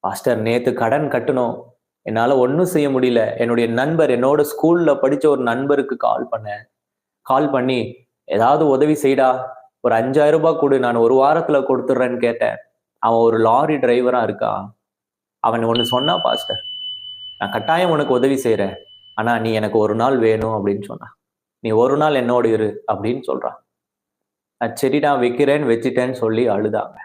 Pastor நேத்து கடன் கட்டணும் என்னால ஒன்றும் செய்ய முடியல. என்னுடைய நண்பர் என்னோட ஸ்கூல்ல படிச்ச ஒரு நண்பருக்கு கால் பண்ணேன். கால் பண்ணி ஏதாவது உதவி செய்டா. ஒரு அஞ்சாயிரம் ரூபாய் கொடு. நான் ஒரு வாரத்துல கொடுத்துட்றேன்னு கேட்டேன். அவன் ஒரு லாரி டிரைவரா இருக்கா? அவன் ஒன்று சொன்னா பாஸ்டர் நான் கட்டாயம் உனக்கு உதவி செய்கிறேன் ஆனா நீ எனக்கு ஒரு நாள் வேணும் அப்படின்னு சொன்னான் நீ ஒரு நாள் என்னோடு இரு அப்படின்னு சொல்றான் நான் சரிடா வைக்கிறேன்னு வச்சுட்டேன்னு சொல்லி அழுதாங்க.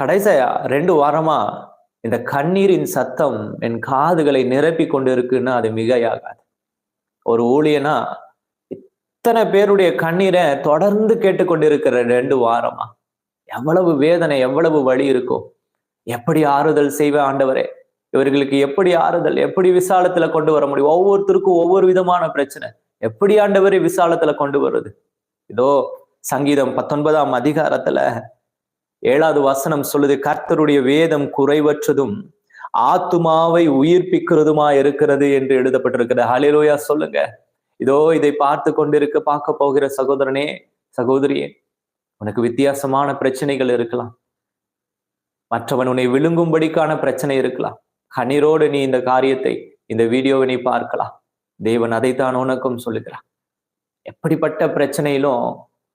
கடைசியா ரெண்டு வாரமா இந்த கண்ணீரின் சத்தம் என் காதுகளை நிரப்பி கொண்டு இருக்குன்னா அது மிகையாகாது. ஒரு ஊழியனா இத்தனை பேருடைய கண்ணீரை தொடர்ந்து கேட்டுக்கொண்டிருக்கிற ரெண்டு வாரமா? எவ்வளவு வேதனை எவ்வளவு வழி இருக்கும் எப்படி ஆறுதல் செய்வேன் ஆண்டவரே? இவர்களுக்கு எப்படி ஆறுதல் எப்படி விசாலத்துல கொண்டு வர முடியும்? ஒவ்வொருத்தருக்கும் ஒவ்வொரு விதமான பிரச்சனை. எப்படி ஆண்டவரை விசாலத்துல கொண்டு வருது? இதோ சங்கீதம் பத்தொன்பதாம் அதிகாரத்துல ஏழாவது வசனம் சொல்லுது கர்த்தருடைய வேதம் குறைவற்றதும் ஆத்துமாவை உயிர்ப்பிக்கிறதுமா இருக்கிறது என்று எழுதப்பட்டிருக்கிறது. ஹலிலோயா சொல்லுங்க. இதோ இதை பார்த்து கொண்டிருக்க பார்க்க போகிற சகோதரனே சகோதரியே உனக்கு வித்தியாசமான பிரச்சனைகள் இருக்கலாம். மற்றவன் உன்னை விழுங்கும்படிக்கான பிரச்சனை இருக்கலாம். கண்ணீரோடு நீ இந்த காரியத்தை இந்த வீடியோவை நீ பார்க்கலாம். தேவன் அதைத்தான் உனக்கும் சொல்லுகிறான் எப்படிப்பட்ட பிரச்சனையிலும்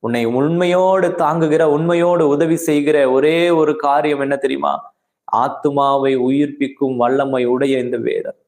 உன்னை உண்மையோடு தாங்குகிற உண்மையோடு உதவி செய்கிற ஒரே ஒரு காரியம் என்ன தெரியுமா? ஆத்துமாவை உயிர்ப்பிக்கும் வல்லமை உடைய இந்த வேதம்.